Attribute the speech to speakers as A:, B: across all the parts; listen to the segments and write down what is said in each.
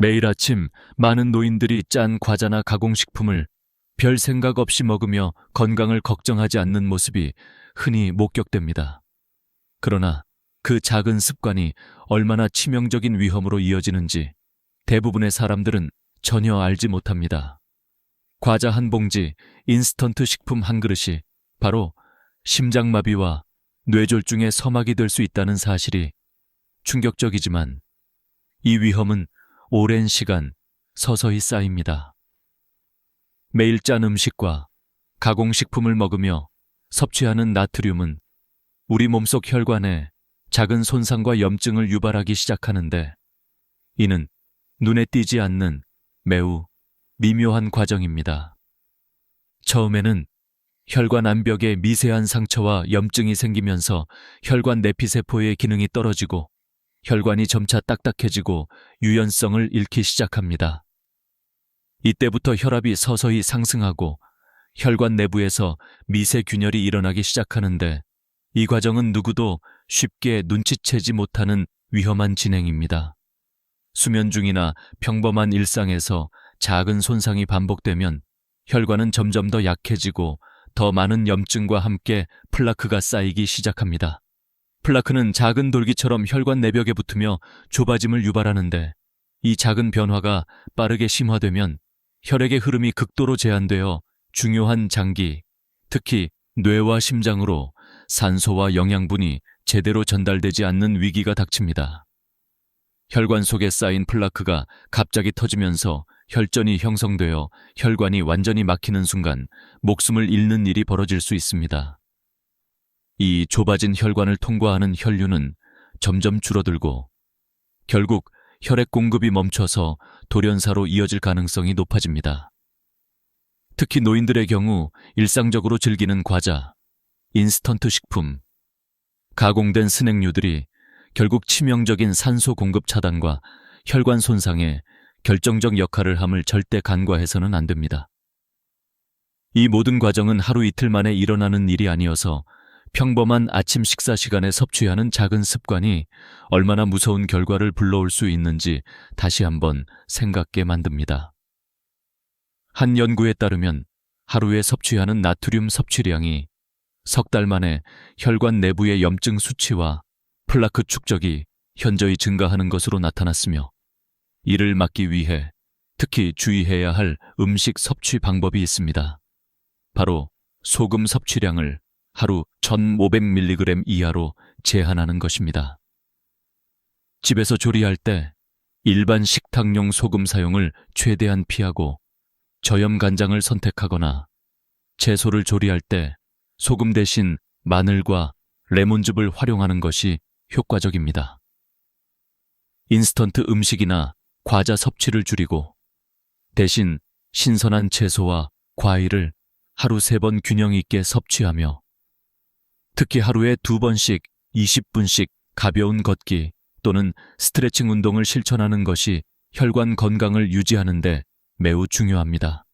A: 매일 아침 많은 노인들이 짠 과자나 가공식품을 별 생각 없이 먹으며 건강을 걱정하지 않는 모습이 흔히 목격됩니다. 그러나 그 작은 습관이 얼마나 치명적인 위험으로 이어지는지 대부분의 사람들은 전혀 알지 못합니다. 과자 한 봉지, 인스턴트 식품 한 그릇이 바로 심장마비와 뇌졸중의 서막이 될 수 있다는 사실이 충격적이지만 이 위험은 오랜 시간 서서히 쌓입니다. 매일 짠 음식과 가공식품을 먹으며 섭취하는 나트륨은 우리 몸속 혈관에 작은 손상과 염증을 유발하기 시작하는데 이는 눈에 띄지 않는 매우 미묘한 과정입니다. 처음에는 혈관 암벽에 미세한 상처와 염증이 생기면서 혈관 내피세포의 기능이 떨어지고 혈관이 점차 딱딱해지고 유연성을 잃기 시작합니다. 이때부터 혈압이 서서히 상승하고 혈관 내부에서 미세 균열이 일어나기 시작하는데 이 과정은 누구도 쉽게 눈치채지 못하는 위험한 진행입니다. 수면 중이나 평범한 일상에서 작은 손상이 반복되면 혈관은 점점 더 약해지고 더 많은 염증과 함께 플라크가 쌓이기 시작합니다. 플라크는 작은 돌기처럼 혈관 내벽에 붙으며 좁아짐을 유발하는데 이 작은 변화가 빠르게 심화되면 혈액의 흐름이 극도로 제한되어 중요한 장기, 특히 뇌와 심장으로 산소와 영양분이 제대로 전달되지 않는 위기가 닥칩니다. 혈관 속에 쌓인 플라크가 갑자기 터지면서 혈전이 형성되어 혈관이 완전히 막히는 순간 목숨을 잃는 일이 벌어질 수 있습니다. 이 좁아진 혈관을 통과하는 혈류는 점점 줄어들고 결국 혈액 공급이 멈춰서 돌연사로 이어질 가능성이 높아집니다. 특히 노인들의 경우 일상적으로 즐기는 과자, 인스턴트 식품, 가공된 스낵류들이 결국 치명적인 산소 공급 차단과 혈관 손상에 결정적 역할을 함을 절대 간과해서는 안 됩니다. 이 모든 과정은 하루 이틀 만에 일어나는 일이 아니어서 평범한 아침 식사 시간에 섭취하는 작은 습관이 얼마나 무서운 결과를 불러올 수 있는지 다시 한번 생각게 만듭니다. 한 연구에 따르면 하루에 섭취하는 나트륨 섭취량이 석 달 만에 혈관 내부의 염증 수치와 플라크 축적이 현저히 증가하는 것으로 나타났으며 이를 막기 위해 특히 주의해야 할 음식 섭취 방법이 있습니다. 바로 소금 섭취량을 하루 1500mg 이하로 제한하는 것입니다. 집에서 조리할 때 일반 식탁용 소금 사용을 최대한 피하고 저염 간장을 선택하거나 채소를 조리할 때 소금 대신 마늘과 레몬즙을 활용하는 것이 효과적입니다. 인스턴트 음식이나 과자 섭취를 줄이고 대신 신선한 채소와 과일을 하루 세 번 균형 있게 섭취하며 특히 하루에 두 번씩 20분씩 가벼운 걷기 또는 스트레칭 운동을 실천하는 것이 혈관 건강을 유지하는데 매우 중요합니다.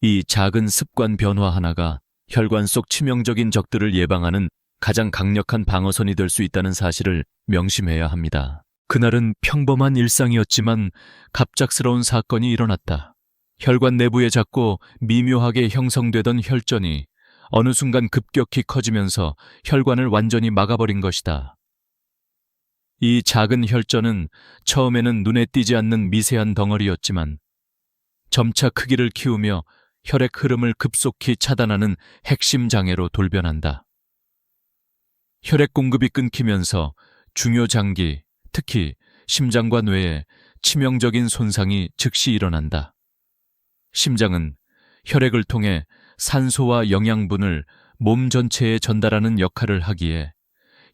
A: 이 작은 습관 변화 하나가 혈관 속 치명적인 적들을 예방하는 가장 강력한 방어선이 될 수 있다는 사실을 명심해야 합니다. 그날은 평범한 일상이었지만 갑작스러운 사건이 일어났다. 혈관 내부에 작고 미묘하게 형성되던 혈전이 어느 순간 급격히 커지면서 혈관을 완전히 막아버린 것이다. 이 작은 혈전은 처음에는 눈에 띄지 않는 미세한 덩어리였지만 점차 크기를 키우며 혈액 흐름을 급속히 차단하는 핵심 장애로 돌변한다. 혈액 공급이 끊기면서 중요 장기, 특히 심장과 뇌에 치명적인 손상이 즉시 일어난다. 심장은 혈액을 통해 산소와 영양분을 몸 전체에 전달하는 역할을 하기에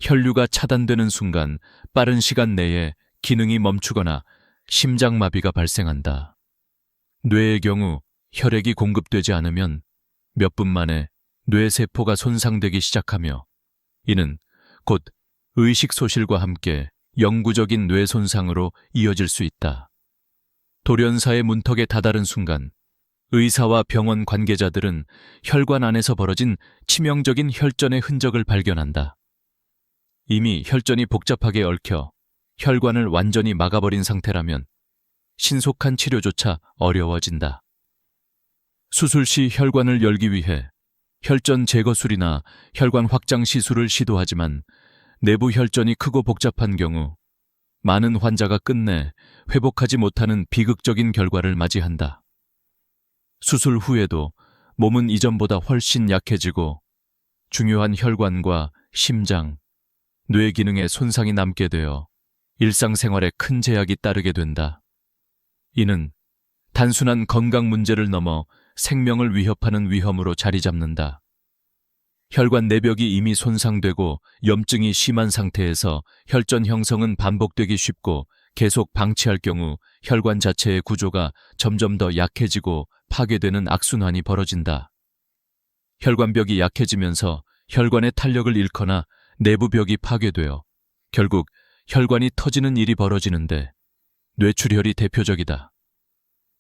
A: 혈류가 차단되는 순간 빠른 시간 내에 기능이 멈추거나 심장마비가 발생한다. 뇌의 경우 혈액이 공급되지 않으면 몇 분 만에 뇌세포가 손상되기 시작하며 이는 곧 의식 소실과 함께 영구적인 뇌 손상으로 이어질 수 있다. 돌연사의 문턱에 다다른 순간 의사와 병원 관계자들은 혈관 안에서 벌어진 치명적인 혈전의 흔적을 발견한다. 이미 혈전이 복잡하게 얽혀 혈관을 완전히 막아버린 상태라면 신속한 치료조차 어려워진다. 수술 시 혈관을 열기 위해 혈전 제거술이나 혈관 확장 시술을 시도하지만 내부 혈전이 크고 복잡한 경우 많은 환자가 끝내 회복하지 못하는 비극적인 결과를 맞이한다. 수술 후에도 몸은 이전보다 훨씬 약해지고 중요한 혈관과 심장, 뇌 기능에 손상이 남게 되어 일상생활에 큰 제약이 따르게 된다. 이는 단순한 건강 문제를 넘어 생명을 위협하는 위험으로 자리 잡는다. 혈관 내벽이 이미 손상되고 염증이 심한 상태에서 혈전 형성은 반복되기 쉽고 계속 방치할 경우 혈관 자체의 구조가 점점 더 약해지고 파괴되는 악순환이 벌어진다. 혈관벽이 약해지면서 혈관의 탄력을 잃거나 내부벽이 파괴되어 결국 혈관이 터지는 일이 벌어지는데 뇌출혈이 대표적이다.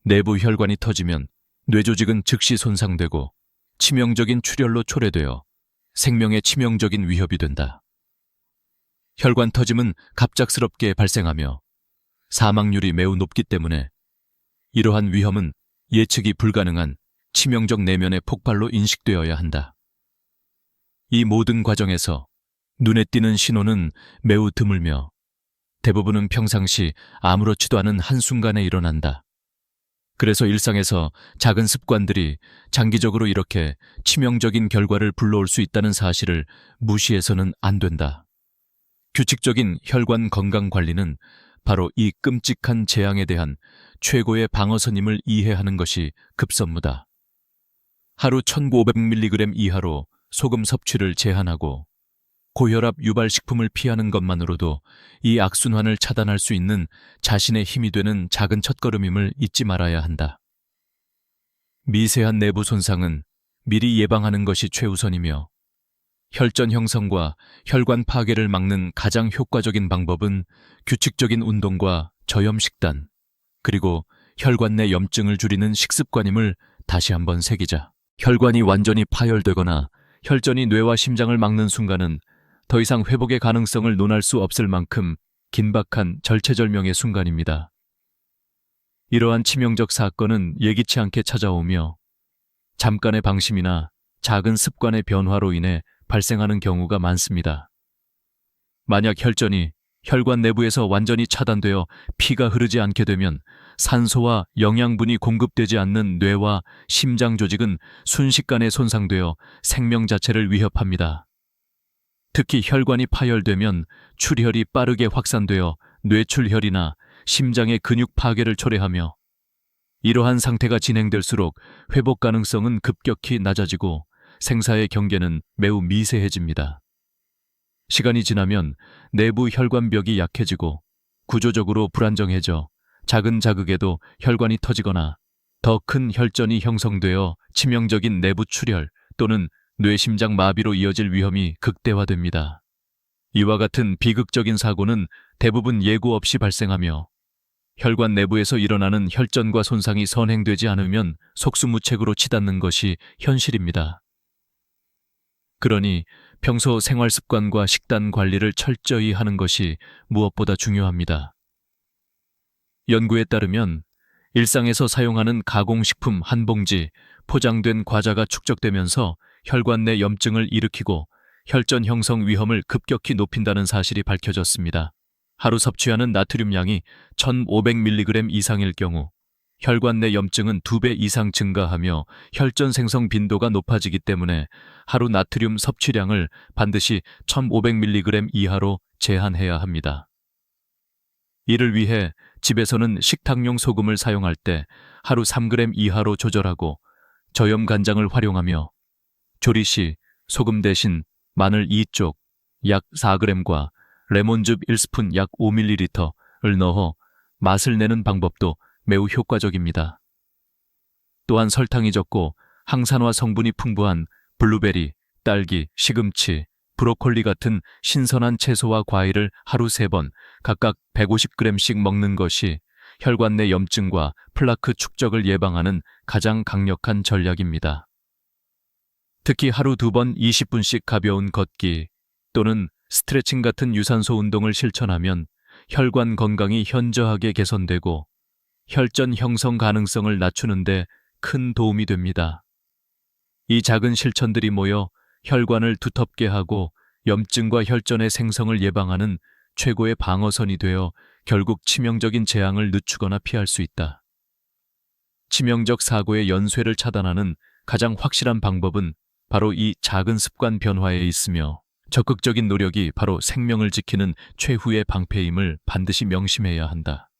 A: 내부 혈관이 터지면 뇌조직은 즉시 손상되고 치명적인 출혈로 초래되어 생명에 치명적인 위협이 된다. 혈관 터짐은 갑작스럽게 발생하며 사망률이 매우 높기 때문에 이러한 위험은 예측이 불가능한 치명적 내면의 폭발로 인식되어야 한다. 이 모든 과정에서 눈에 띄는 신호는 매우 드물며 대부분은 평상시 아무렇지도 않은 한순간에 일어난다. 그래서 일상에서 작은 습관들이 장기적으로 이렇게 치명적인 결과를 불러올 수 있다는 사실을 무시해서는 안 된다. 규칙적인 혈관 건강 관리는 바로 이 끔찍한 재앙에 대한 최고의 방어선임을 이해하는 것이 급선무다. 하루 1500mg 이하로 소금 섭취를 제한하고 고혈압 유발 식품을 피하는 것만으로도 이 악순환을 차단할 수 있는 자신의 힘이 되는 작은 첫걸음임을 잊지 말아야 한다. 미세한 내부 손상은 미리 예방하는 것이 최우선이며 혈전 형성과 혈관 파괴를 막는 가장 효과적인 방법은 규칙적인 운동과 저염 식단, 그리고 혈관 내 염증을 줄이는 식습관임을 다시 한번 새기자. 혈관이 완전히 파열되거나 혈전이 뇌와 심장을 막는 순간은 더 이상 회복의 가능성을 논할 수 없을 만큼 긴박한 절체절명의 순간입니다. 이러한 치명적 사건은 예기치 않게 찾아오며 잠깐의 방심이나 작은 습관의 변화로 인해 발생하는 경우가 많습니다. 만약 혈전이 혈관 내부에서 완전히 차단되어 피가 흐르지 않게 되면 산소와 영양분이 공급되지 않는 뇌와 심장 조직은 순식간에 손상되어 생명 자체를 위협합니다. 특히 혈관이 파열되면 출혈이 빠르게 확산되어 뇌출혈이나 심장의 근육 파괴를 초래하며 이러한 상태가 진행될수록 회복 가능성은 급격히 낮아지고 생사의 경계는 매우 미세해집니다. 시간이 지나면 내부 혈관벽이 약해지고 구조적으로 불안정해져 작은 자극에도 혈관이 터지거나 더 큰 혈전이 형성되어 치명적인 내부 출혈 또는 뇌심장 마비로 이어질 위험이 극대화됩니다. 이와 같은 비극적인 사고는 대부분 예고 없이 발생하며 혈관 내부에서 일어나는 혈전과 손상이 선행되지 않으면 속수무책으로 치닫는 것이 현실입니다. 그러니 평소 생활 습관과 식단 관리를 철저히 하는 것이 무엇보다 중요합니다. 연구에 따르면 일상에서 사용하는 가공식품 한 봉지, 포장된 과자가 축적되면서 혈관 내 염증을 일으키고 혈전 형성 위험을 급격히 높인다는 사실이 밝혀졌습니다. 하루 섭취하는 나트륨 양이 1500mg 이상일 경우 혈관 내 염증은 2배 이상 증가하며 혈전 생성 빈도가 높아지기 때문에 하루 나트륨 섭취량을 반드시 1500mg 이하로 제한해야 합니다. 이를 위해 집에서는 식탁용 소금을 사용할 때 하루 3g 이하로 조절하고 저염 간장을 활용하며 조리 시 소금 대신 마늘 2쪽 약 4g과 레몬즙 1스푼 약 5ml를 넣어 맛을 내는 방법도 매우 효과적입니다. 또한 설탕이 적고 항산화 성분이 풍부한 블루베리, 딸기, 시금치, 브로콜리 같은 신선한 채소와 과일을 하루 3번 각각 150g씩 먹는 것이 혈관 내 염증과 플라크 축적을 예방하는 가장 강력한 전략입니다. 특히 하루 두 번 20분씩 가벼운 걷기 또는 스트레칭 같은 유산소 운동을 실천하면 혈관 건강이 현저하게 개선되고 혈전 형성 가능성을 낮추는데 큰 도움이 됩니다. 이 작은 실천들이 모여 혈관을 두텁게 하고 염증과 혈전의 생성을 예방하는 최고의 방어선이 되어 결국 치명적인 재앙을 늦추거나 피할 수 있다. 치명적 사고의 연쇄를 차단하는 가장 확실한 방법은 바로 이 작은 습관 변화에 있으며 적극적인 노력이 바로 생명을 지키는 최후의 방패임을 반드시 명심해야 한다.